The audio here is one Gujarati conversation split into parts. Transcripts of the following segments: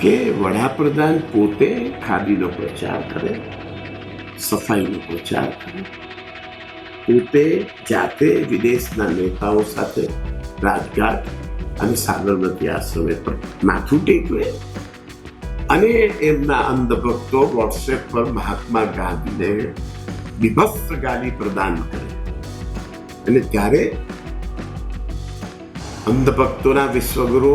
કે વડાપ્રધાન પોતે ખાદીનો પ્રચાર કરે, સફાઈનો પ્રચાર કરે. પોતે જાતે વિદેશના નેતાઓ સાથે રાજઘાટ અને સાબરમતી આશ્રમે પર માથું ટેકવે અને એમના અંધભક્તો વોટ્સએપ પર મહાત્મા ગાંધીને વિભક્ત ગાલી પ્રદાન કરે. અને ત્યારે અંધભક્તોના વિશ્વગુરુ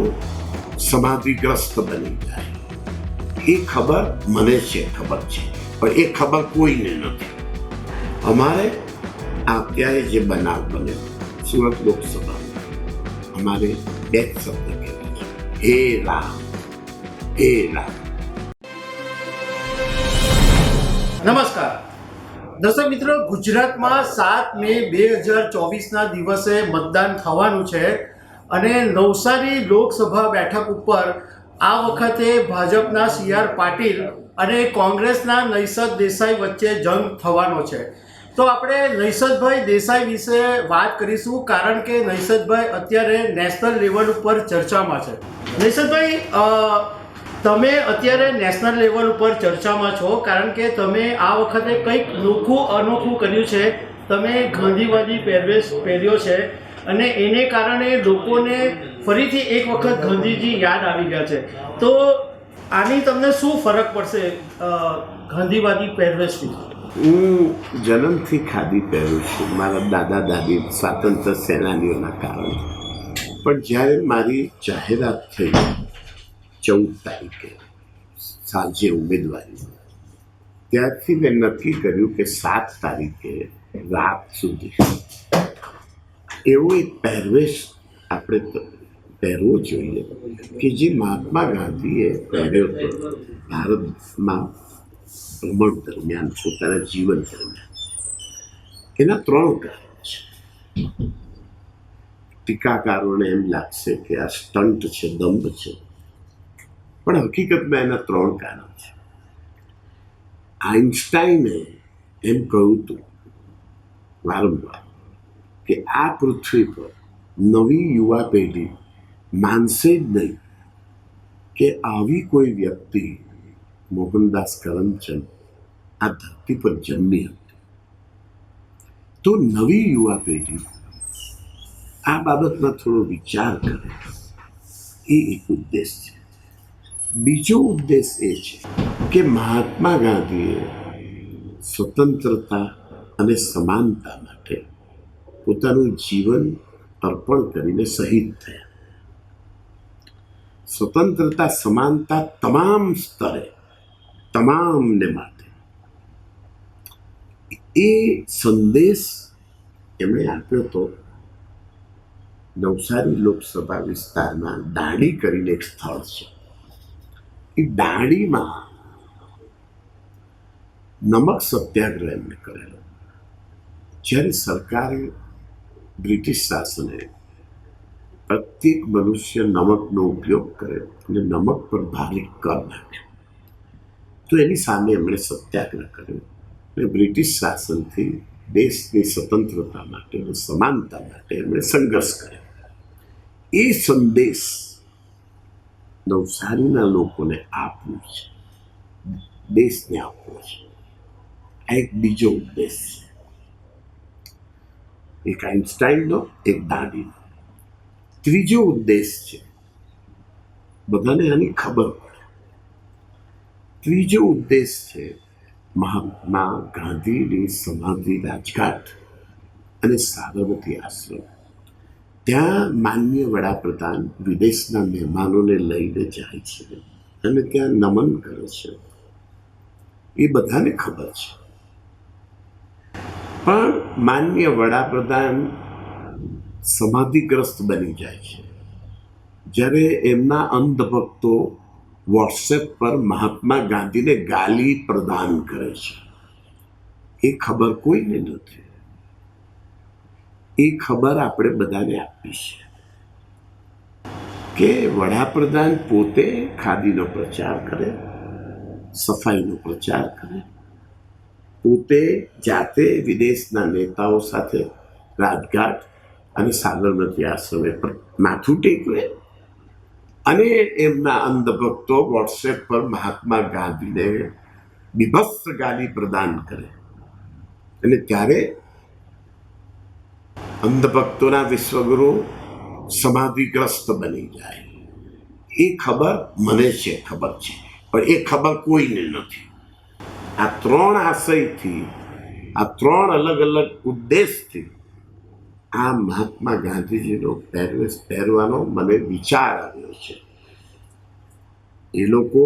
સમાધિગ્રસ્ત બની જાય. એ ખબર મને છે, ખબર છે. પણ એ ખબર કોઈને નથી. અમારે અત્યારે જે બનાવ બન્યો, સુરત લોકસભા. અમારે બે શબ્દ કહેવાય છે. હે રામ હે રામ. નમસ્કાર. દર્શક મિત્રો, ગુજરાતમાં સાત મે બે હજાર ચોવીસના દિવસે મતદાન થવાનું છે. અને નવસારી લોકસભા બેઠક ઉપર આ વખતે ભાજપના સી આર પાટીલ અને કોંગ્રેસના નૈસદ દેસાઈ વચ્ચે જંગ થવાનો છે. તો આપણે નૈસદભાઈ દેસાઈ વિશે વાત કરીશું કારણ કે નૈસદભાઈ અત્યારે નેશનલ લેવલ ઉપર ચર્ચામાં છે. નૈસદભાઈ તમે અત્યારે નેશનલ લેવલ ઉપર ચર્ચામાં છો કારણ કે તમે આ વખતે કંઈક નોખું અનોખું કર્યું છે. તમે ગાંધીવાદી પહેરવેશ પહેર્યો છે. અને એને કારણે લોકોને ફરીથી એક વખત ગાંધીજી યાદ આવી ગયા છે. તો આની તમને શું ફરક પડશે ગાંધીવાદી પહેરવેશથી? હું જન્મથી ખાદી પહેરું છું. મારા દાદા દાદી સ્વાતંત્ર્ય સેનાનીઓના કારણે. પણ જ્યારે મારી જાહેરાત થઈ ચૌદ તારીખે સાંજે ઉમેદવારી, ત્યારથી મેં નક્કી કર્યું કે સાત તારીખે રાત સુધી એવો એક પહેરવેશ આપણે પહેરવો જોઈએ કે જે મહાત્મા ગાંધીએ પહેર્યો હતો ભારતમાં ભ્રમણ દરમિયાન, પોતાના જીવન દરમિયાન. એના ત્રણ કારણ છે. ટીકાકારોને એમ લાગશે કે આ સ્ટન્ટ છે, દંભ છે. પણ હકીકતમાં એના ત્રણ કારણ છે. આઇન્સ્ટાઈને એમ કહ્યું હતું વારંવાર કે આ પૃથ્વી પર નવી યુવા પેઢી માનશે જ નહીં કે આવી કોઈ વ્યક્તિ મોહનદાસ કરમચંદ આ ધરતી પર જન્મી હતી. તો નવી યુવા પેઢી આ બાબતમાં થોડો વિચાર કરે. એ એક ઉદ્દેશ છે. બીજો ઉદ્દેશ એ છે કે મહાત્મા ગાંધીએ સ્વતંત્રતા અને સમાનતા માટે પોતાનું જીવન અર્પણ કરીને શહીદ થયા. સ્વતંત્રતા, સમાનતા તમામ સ્તરે, તમામને માટે. એ સંદેશ એમણે આપ્યો હતો નવસારી લોકસભા વિસ્તારમાં દાંડી કરીને એક સ્થળ છે. એ દાંડીમાં નમક સત્યાગ્રહ એમણે કરેલો. જ્યારે સરકારે બ્રિટિશ શાસને પ્રત્યેક મનુષ્ય નમકનો ઉપયોગ કરે અને નમક પર ભારે કર નાખ્યો તો એની સામે એમણે સત્યાગ્રહ કર્યો અને બ્રિટિશ શાસનથી દેશની સ્વતંત્રતા માટે અને સમાનતા માટે એમણે સંઘર્ષ કર્યો એ સંદેશ નવસારીના લોકોને આપવું છે દેશને આપવો છે આ એક બીજો ઉદ્દેશ છે એક આઇન્સ્ટાઈનનો એક દાદીનો ત્રીજો ઉદ્દેશ છે, બધાને આની ખબર પડે. ત્રીજો ઉદ્દેશ છે, મહાત્મા ગાંધીની સમાધિ રાજઘાટ અને સાબરમતી આશ્રમ. ત્યાં માન્ય વડાપ્રધાન વિદેશના મહેમાનોને લઈને જાય છે અને ત્યાં નમન કરે છે. એ બધાને ખબર છે. પણ માન્ય વડાપ્રધાન સમાધિગ્રસ્ત બની જાય છે. જ્યારે એમના અંધભક્તો વોટ્સએપ પર મહાત્મા ગાંધીને ગાલી પ્રદાન કરે છે. એ ખબર કોઈને નથી. એ ખબર આપણે બધાને આપી છે કે વડાપ્રધાન પોતે ખાદીનો પ્રચાર કરે, સફાઈનો પ્રચાર કરે પોતે જાતે વિદેશના નેતાઓ સાથે રાજઘાટ અને સાબરમતી આશ્રમે પર માથું ટેકવે અને એમના અંધભક્તો વોટ્સએપ પર મહાત્મા ગાંધીને બીભત્સ ગાલી પ્રદાન કરે. અને ત્યારે અંધભક્તોના વિશ્વગુરુ સમાધિગ્રસ્ત બની જાય. એ ખબર મને છે, ખબર છે. પણ એ ખબર કોઈને નથી. આ ત્રણ આશયથી, આ ત્રણ અલગ અલગ ઉદ્દેશથી આ મહાત્મા ગાંધીજીનો પહેરવેશ પહેરવાનો મને વિચાર આવ્યો છે. એ લોકો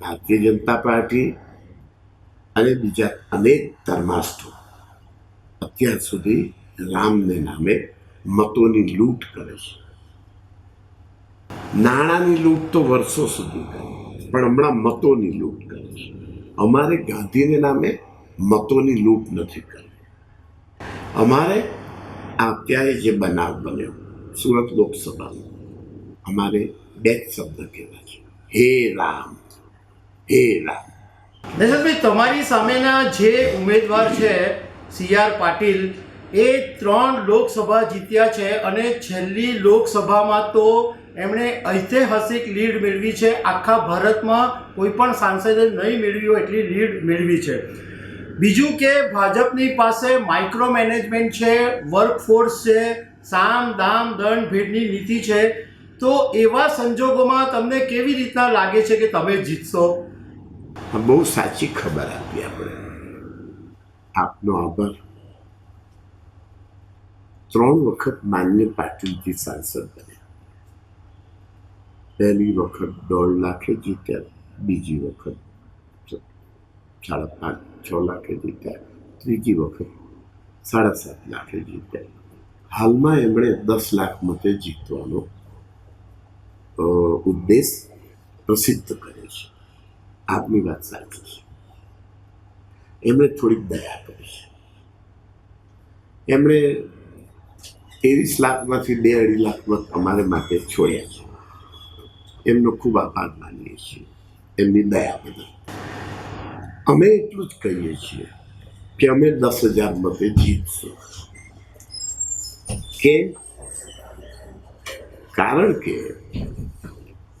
ભારતીય જનતા પાર્ટી અને બીજા અનેક ધર્માસ્થો અત્યાર સુધી રામને નામે મતોની લૂંટ કરે છે. નાણાંની લૂંટ તો વર્ષો સુધી કરી પણ હમણાં મતોની લૂંટ કરે છે. અમારે ગાંધીને નામે મતોની લૂંટ નથી કરી અમારે અત્યારે જે બનાવ બન્યો, સુરત લોકસભાનો, અમારે બે જ શબ્દ કહેવા છે. હે રામ હે રામ. દશરથભાઈ, તમારી સામેના જે ઉમેદવાર છે, સી આર પાટીલ, એ ત્રણ લોકસભા જીત્યા છે અને છેલ્લી લોકસભામાં તો એમણે ઐતિહાસિક લીડ મેળવી છે. આખા ભારતમાં કોઈ પણ સાંસદે નહીં મેળવી હોય એટલી લીડ મેળવી છે. બીજું કે ભાજપની પાસે માઇક્રો મેનેજમેન્ટ છે વર્કફોર્સ છે, સામ, દામ, દંડ, ભેટની નીતિ છે. તો એવા સંજોગોમાં તમને કેવી રીતના લાગે છે કે તમે જીતશો? બહુ સાચી ખબર આપી આપણે. આપનો આભાર. ત્રણ વખત માન્ય પાટીલજી સાંસદ બન્યા. પહેલી વખત દોઢ લાખે જીત્યા, બીજી વખત સાડા પાંચ, છ લાખે જીત્યા, ત્રીજી વખત સાડા સાત લાખે જીત્યા. હાલમાં એમણે દસ લાખ મતે જીતવાનો ઉદ્દેશ પ્રસિદ્ધ કર્યો છે. આપની વાત સાચી છે. એમણે થોડીક દયા કરી છે. એમણે ત્રેવીસ લાખમાંથી બે અઢી લાખ મત અમારે માટે છોડ્યા છે. એમનો ખૂબ આભાર માનીએ છીએ. એમની દયા બદલ. અમે એટલું જ કહીએ છીએ કે અમે દસ હજાર મતે જીતશું. કે કારણ કે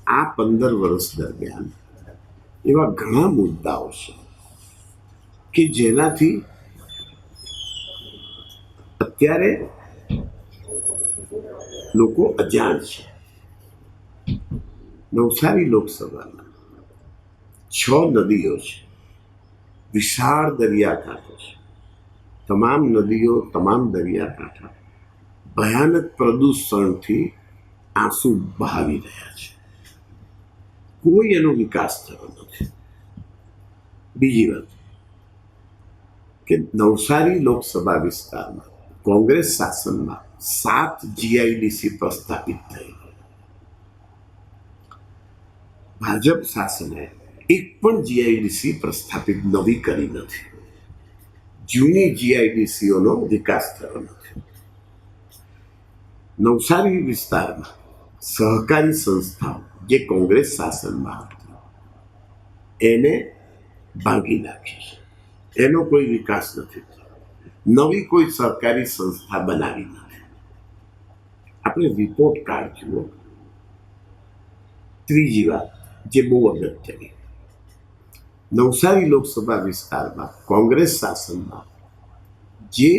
આ પંદર વર્ષ દરમિયાન એવા ઘણા મુદ્દાઓ છે કે જેનાથી અત્યારે લોકો અજાણ છે. નવસારી લોકસભામાં છ નદીઓ છે વિશાળ દરિયાકાંઠો છે તમામ નદીઓ તમામ દરિયાકાંઠા ભયાનક પ્રદૂષણથી આંસુ બહાવી રહ્યા છે કોઈ એનો વિકાસ થયો નથી બીજી વાત કે નવસારી લોકસભા વિસ્તારમાં કોંગ્રેસ શાસનમાં સાત જીઆઈડીસી પ્રસ્થાપિત થઈ ભાજપ શાસને એક પણ જીઆઈડીસી પ્રસ્થાપિત નવી કરી નથી. જૂની જીઆઈડીસીઓનો વિકાસ થયો નથી. નવસારી વિસ્તારમાં સહકારી સંસ્થાઓ જે કોંગ્રેસ શાસનમાં હતી, એને ભાંગી નાખી. એનો કોઈ વિકાસ નથી નવી કોઈ સહકારી સંસ્થા બનાવી નથી. આપણે રિપોર્ટ કાર્ડ જુઓ. ત્રીજી વાત. જે બહુ અગત્યની નવસારી લોકસભા વિસ્તારમાં કોંગ્રેસ શાસનમાં જે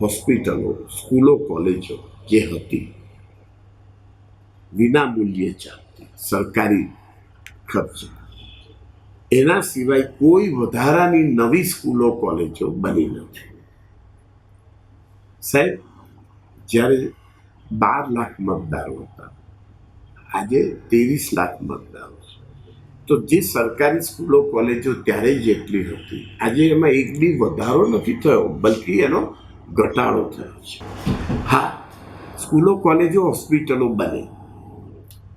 હોસ્પિટલો સ્કૂલો કોલેજો જે હતી વિના મૂલ્યે ચાલતી સરકારી ખર્ચે એના સિવાય કોઈ વધારાની નવી સ્કૂલો કોલેજો બની નથી સાહેબ જ્યારે બાર લાખ મતદારો હતા આજે ત્રેવીસ લાખ મતદારો તો જે સરકારી સ્કૂલો, કોલેજો ત્યારે જેટલી હતી, આજે એમાં એક બી વધારો નથી થયો, બલકી એનો ઘટાડો થયો છે. હા, સ્કૂલો, કોલેજો, હોસ્પિટલો બને.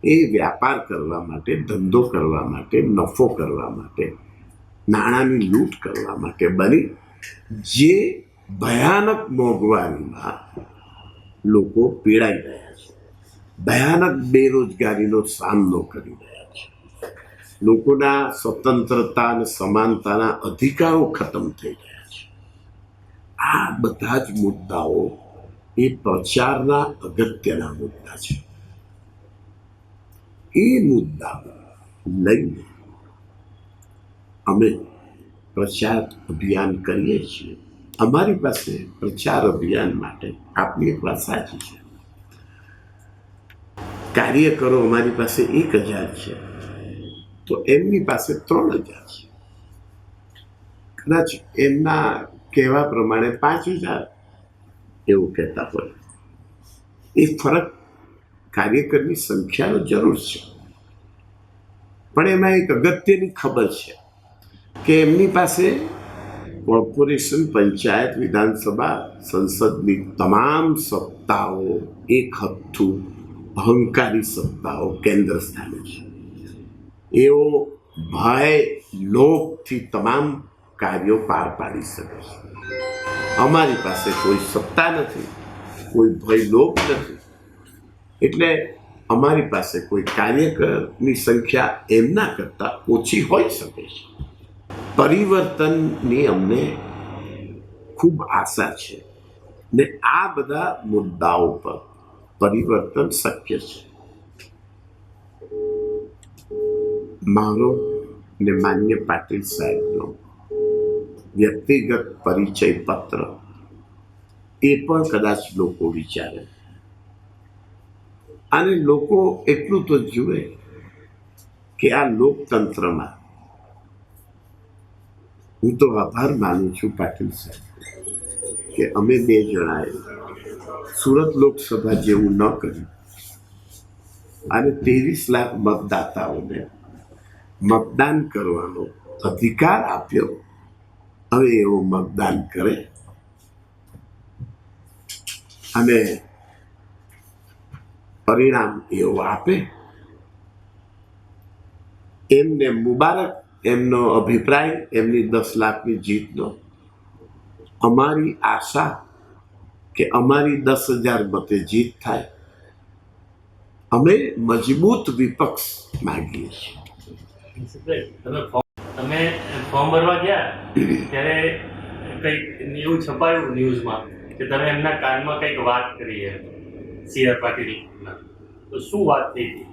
એ વ્યાપાર કરવા માટે, ધંધો કરવા માટે, નફો કરવા માટે, નાણાંની લૂંટ કરવા માટે બની. જે ભયાનક મોંઘવારીમાં લોકો પીડાઈ રહ્યા છે. ભયાનક બેરોજગારીનો સામનો કરી રહ્યા લોકોના સ્વતંત્રતા અને સમાનતાના અધિકારો ખતમ થઈ રહ્યા છે. આ બધા જ મુદ્દાઓ એ પ્રચારના અગત્યના મુદ્દા છે. એ મુદ્દા લઈને અમે પ્રચાર અભિયાન કરીએ છીએ. અમારી પાસે પ્રચાર અભિયાન માટે આપની એક વાત સાચી છે. કાર્યકરો અમારી પાસે એક હજાર છે. તો એમની પાસે ત્રણ હજાર છે. કદાચ એમના કહેવા પ્રમાણે પાંચ હજાર એવું કહેતા હોય. એ ફરક કાર્યકરની સંખ્યાનો જરૂર છે. પણ એમાં એક અગત્યની ખબર છે કે એમની પાસે કોર્પોરેશન, પંચાયત, વિધાનસભા, સંસદની તમામ સત્તાઓ એક હથ્થું, અહંકારી સત્તાઓ કેન્દ્ર સ્થાને છે. એઓ ભય લોભથી તમામ કાર્યો પાર પાડી શકે છે. અમારી પાસે કોઈ સત્તા નથી, કોઈ ભય લોભ નથી. એટલે અમારી પાસે કોઈ કાર્યકરની સંખ્યા એમના કરતાં ઓછી હોઈ શકે છે. પરિવર્તનની અમને ખૂબ આશા છે ને આ બધા મુદ્દાઓ પર પરિવર્તન શક્ય છે. મારો ને માન્ય પાટીલ સાહેબનો વ્યક્તિગત પરિચય પત્ર એ પણ કદાચ લોકો વિચારે. અને લોકો એટલું તો જુએ કે આ લોકતંત્રમાં હું તો આભાર માનું છું પાટીલ સાહેબ, કે અમે બે જણાએ સુરત લોકસભા જેવું ન કર્યું. અને ત્રેવીસ લાખ મતદાતાઓને મતદાન કરવાનો અધિકાર આપ્યો. હવે એવો મતદાન કરે. અને પરિણામ એવું આપે. એમને મુબારક, એમનો અભિપ્રાય, એમની દસ લાખની જીતનો અમારી આશા કે અમારી દસ હજાર મતે જીત થાય. અમે મજબૂત વિપક્ષ માંગીએ છીએ. તમે તમે ફોર્મ ભરવા ગયા, ત્યારે કંઈક એવું છપાયું ન્યૂઝમાં કે તમે એમના કાનમાં કંઈક વાત કરી એમ સી આર પાટીલ તો શું વાત થઈ હતી?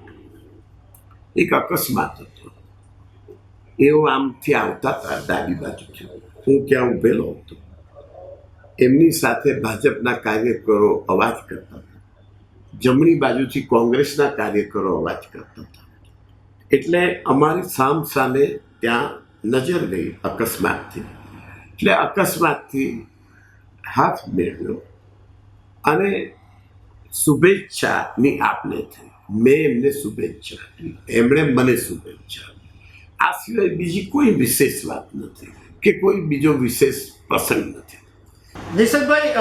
એક અકસ્માત હતો. એઓ આમથી આવતા હતા, ડાબી બાજુથી. હું ક્યાં ઊભેલો હતો. એમની સાથે ભાજપના કાર્યકરો અવાજ કરતા હતા. જમણી બાજુથી કોંગ્રેસના કાર્યકરો અવાજ કરતા હતા. એટલે અમારી સામ સામે ત્યાં નજર ગઈ અકસ્માતથી. એટલે અકસ્માતથી હાથ મેળવ્યો અને શુભેચ્છાની આપને થઈ. મેં એમને શુભેચ્છા એમણે મને શુભેચ્છા આ સિવાય બીજી કોઈ વિશેષ વાત નથી કે કોઈ બીજો વિશેષ પ્રસંગ નથી. નિશંકભાઈ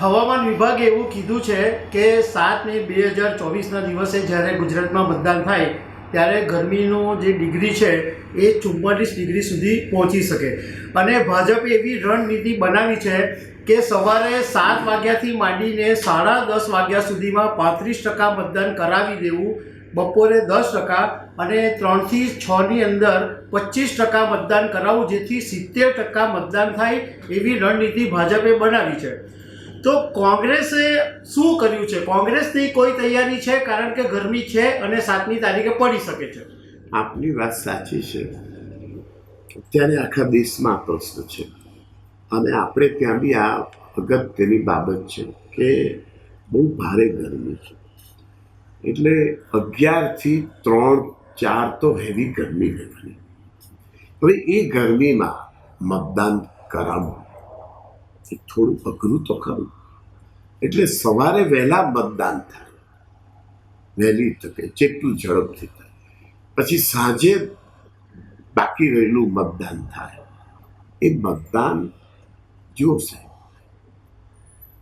હવામાન વિભાગે એવું કીધું છે કે સાત મે બે હજાર ચોવીસના દિવસે જ્યારે ગુજરાતમાં મતદાન થાય ત્યારે ગરમીનો જે ડિગ્રી છે એ ચુમ્માલીસ ડિગ્રી સુધી પહોંચી શકે. અને ભાજપે એવી રણનીતિ બનાવી છે કે સવારે સાત વાગ્યાથી માંડીને સાડા દસ વાગ્યા સુધીમાં પાંત્રીસ ટકા મતદાન કરાવી દેવું, બપોરે દસ ટકા અને ત્રણથી છની અંદર પચીસ ટકા મતદાન કરાવવું જેથી સિત્તેર ટકા મતદાન થાય એવી રણનીતિ ભાજપે બનાવી છે. તો કોંગ્રેસે શું કર્યું છે? કોંગ્રેસની કોઈ તૈયારી છે? કારણ કે ગરમી છે અને સાતમી તારીખે પડી શકે છે. આપની વાત સાચી છે. અત્યારે આખા દેશમાં પ્રશ્ન છે. અને આપણે ત્યાં બી આ અગત્યની બાબત છે કે બહુ ભારે ગરમી છે. એટલે અગિયારથી ત્રણ, ચાર તો હેવી ગરમી રહેવાની. હવે એ ગરમીમાં મતદાન કરાવવું. એ થોડું અઘરું તો ખરું. એટલે સવારે વહેલા મતદાન થાય. વહેલી તકે જેટલું ઝડપથી થાય. પછી સાંજે બાકી રહેલું મતદાન થાય. એ મતદાન જુઓ સાહેબ,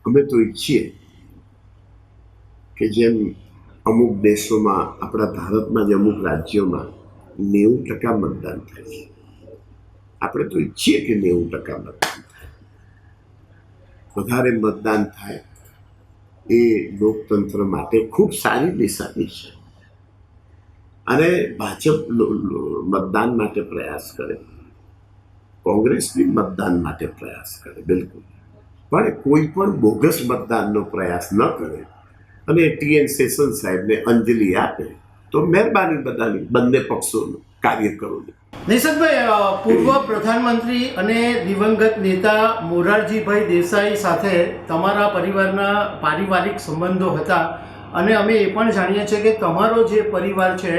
અમે તો ઈચ્છીએ કે જેમ અમુક દેશોમાં, આપણા ભારતમાં જ અમુક રાજ્યોમાં નેવું ટકા મતદાન થાય છે. આપણે તો ઈચ્છીએ કે નેવું ટકા મતદાન વધારે મતદાન થાય એ લોકતંત્ર માટે ખૂબ સારી નિશાની છે. અને ભાજપ મતદાન માટે પ્રયાસ કરે. કોંગ્રેસ બી મતદાન માટે પ્રયાસ કરે, બિલકુલ. પણ કોઈ પણ બોગસ મતદાનનો પ્રયાસ ન કરે. અને ટીએન સેશન સાહેબને અંજલિ આપે તો મહેરબાની બધાની, બંને પક્ષોનું કાર્યકરોની નિશંતભાઈ પૂર્વ પ્રધાનમંત્રી અને દિવંગત નેતા મોરારજીભાઈ દેસાઈ સાથે તમારા પરિવારના પારિવારિક સંબંધો હતા અને અમે એ પણ જાણીએ છીએ કે તમારો જે પરિવાર છે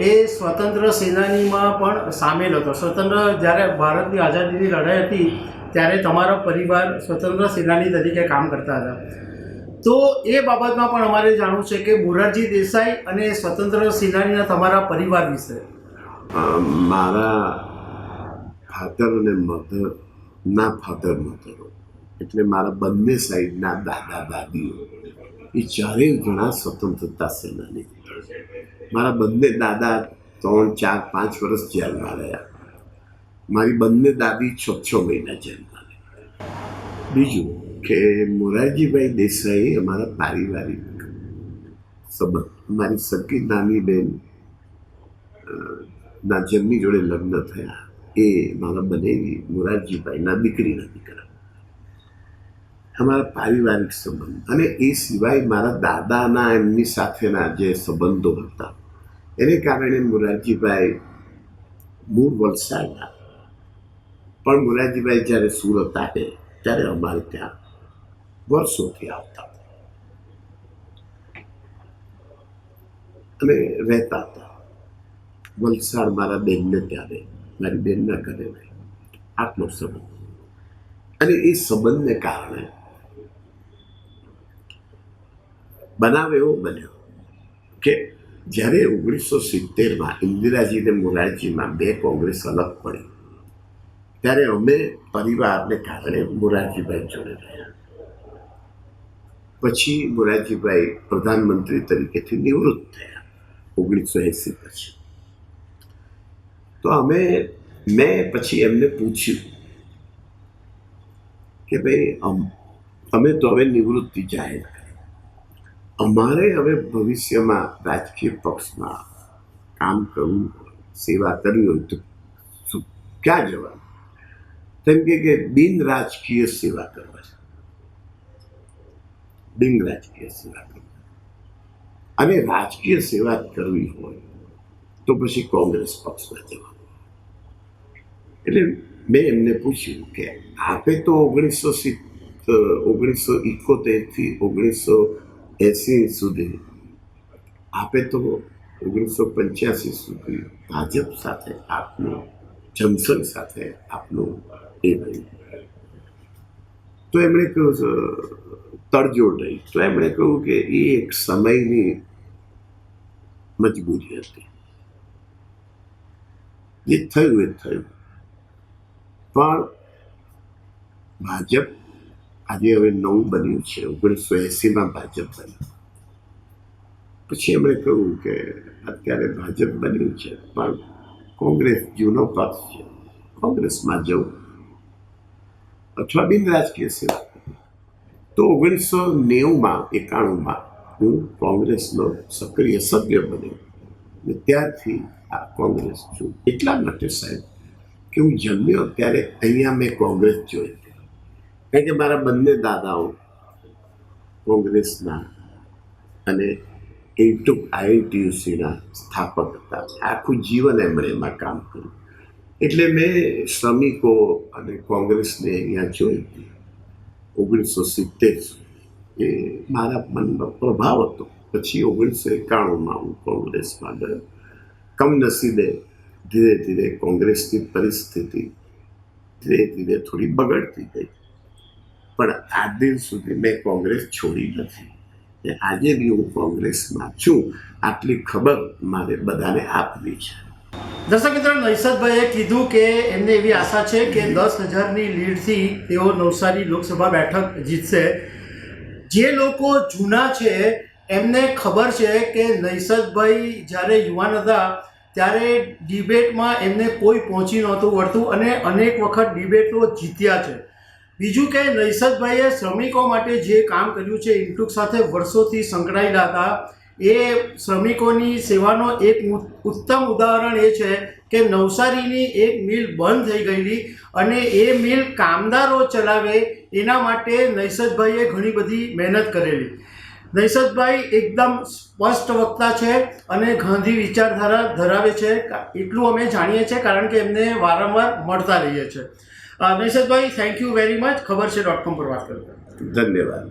એ સ્વતંત્ર સેનાનીમાં પણ સામેલ હતો. સ્વતંત્ર જ્યારે ભારતની આઝાદીની લડાઈ હતી ત્યારે તમારો પરિવાર સ્વતંત્ર સેનાની તરીકે કામ કરતા હતા. તો એ બાબતમાં પણ અમારે જાણવું છે કે મોરારજી દેસાઈ અને સ્વતંત્ર સેનાનીના તમારા પરિવાર વિશે મારા ફાધર અને મધર ના ફાધર મધરો એટલે મારા બંને સાઈડના દાદા, દાદીઓ. એ ચારેય ઘણા સ્વતંત્રતા સેનાની મારા બંને દાદા ત્રણ, ચાર, પાંચ વર્ષ જેલમાં રહ્યા. મારી બંને દાદી છ છ મહિના જેલમાં રહ્યા બીજું કે મોરારજીભાઈ દેસાઈ અમારા પારિવારિક સંબંધ, મારી સગી નાની બેન ના જોડે લગ્ન થયા, એ મારા બનેવી મોરારજીભાઈના દીકરીના દીકરા અમારા પારિવારિક સંબંધ. અને એ સિવાય મારા દાદાના એમની સાથેના જે સંબંધો હતા, એને કારણે મોરારજીભાઈ મૂળ વલસાડના. પણ મોરારજીભાઈ જ્યારે સુરત આવે, ત્યારે અમારે ત્યાં વર્ષોથી આવતા અને રહેતા હતા. વલસાડ મારા બેનને ત્યારે, મારી બેનના ઘરે આટલો સંબંધ. અને એ સંબંધને કારણે બનાવ એવો બન્યો કે જ્યારે ઓગણીસો સિત્તેરમાં ઇન્દિરાજી અને મોરારજીમાં બે કોંગ્રેસ અલગ પડી, ત્યારે અમે પરિવારને કારણે મોરારજીભાઈ જોડે રહ્યા. પછી મોરારજીભાઈ પ્રધાનમંત્રી તરીકેથી નિવૃત્ત થયા, ઓગણીસો એંસી પછી. તો અમે, મેં પછી એમને પૂછ્યું કે ભાઈ, અમે તો હવે નિવૃત્તિ જાહેર કરી. અમારે હવે ભવિષ્યમાં રાજકીય પક્ષમાં કામ કરવું સેવા કરવી હોય તો શું, ક્યાં જવાનું? તેમ કે બિન રાજકીય સેવા કરવા છે. બિન રાજકીય સેવા કરવી. અને રાજકીય સેવા કરવી હોય તો પછી કોંગ્રેસ પક્ષમાં જવાનું. એટલે મેં એમને પૂછ્યું કે આપે તો ઓગણીસો ઓગણીસો ઇકોતેરથી ઓગણીસો એંસી સુધી આપે તો ઓગણીસો પંચ્યાસી સુધી ભાજપ સાથે આપનું જમસન સાથે આપનું એ રહ્યું. તો એમણે કહ્યું "અ, તડજોડ રહી. તો એમણે કહ્યું કે એ એક સમયની મજબૂરી હતી. જે થયું એ થયું. પણ ભાજપ આજે હવે નવું બન્યું છે, ઓગણીસો એંસીમાં ભાજપ બન્યું. પછી એમણે કહ્યું કે અત્યારે ભાજપ બન્યું છે, પણ કોંગ્રેસ જૂનો પક્ષ છે. કોંગ્રેસમાં જવું. અથવા બિન રાજકીય સેવા. તો ઓગણીસો નેવુંમાં, એકાણુંમાં હું કોંગ્રેસનો સક્રિય સભ્ય બન્યો. ત્યારથી આ કોંગ્રેસ છું. એટલા માટે સાહેબ કે હું જન્મ્યો ત્યારે અહીંયા મેં કોંગ્રેસ જોઈ. કારણ કે મારા બંને દાદાઓ કોંગ્રેસના અને એટુક આઈટીયુસીના સ્થાપક હતા. આખું જીવન એમણે એમાં કામ કર્યું. એટલે મેં શ્રમિકો અને કોંગ્રેસને અહીંયા જોઈ હતી. ઓગણીસો સિત્તેર એ મારા મનનો પ્રભાવ હતો. પછી ઓગણીસો એકાણુંમાં હું કોંગ્રેસમાં ગયો કમનસીબે ધીરે ધીરે કોંગ્રેસની પરિસ્થિતિ ધીરે ધીરે થોડી બગડતી ગઈ. પણ આ દિન સુધી મેં કોંગ્રેસ છોડી નથી. ને આજે બી હું કોંગ્રેસમાં છું, આટલી ખબર મારે બધાને આપવી છે. દર્શક મિત્રો, નૈસદભાઈએ કીધું કે એમને એવી આશા છે કે દસ હજારની લીડથી તેઓ નવસારી લોકસભા બેઠક જીતશે. જે લોકો જૂના છે, એમને ખબર છે કે નૈસદભાઈ જ્યારે યુવાન હતા ત્યારે ડિબેટમાં એમને કોઈ પહોંચી નહોતું વળતું અને અનેક વખત ડિબેટો જીત્યા છે. બીજું કે નૈસદભાઈએ શ્રમિકો માટે જે કામ કર્યું છે, ઇન્ટુક સાથે વર્ષોથી સંકળાયેલા હતા, એ શ્રમિકોની સેવાનો એક ઉત્તમ ઉદાહરણ એ છે કે નવસારીની એક મિલ બંધ થઈ ગયેલી અને એ મિલ કામદારો ચલાવે એના માટે નૈસદભાઈએ ઘણી બધી મહેનત કરેલી. નૈસદભાઈ એકદમ સ્પષ્ટ વક્તા છે અને ગાંધી વિચારધારા ધરાવે છે. એટલું અમે જાણીએ છીએ કારણ કે એમને વારંવાર મળતા રહીએ છીએ. નૈસદભાઈ થેન્ક યુ વેરી મચ ખબર છે ડોટ કોમ પર વાત કરતા. ધન્યવાદ.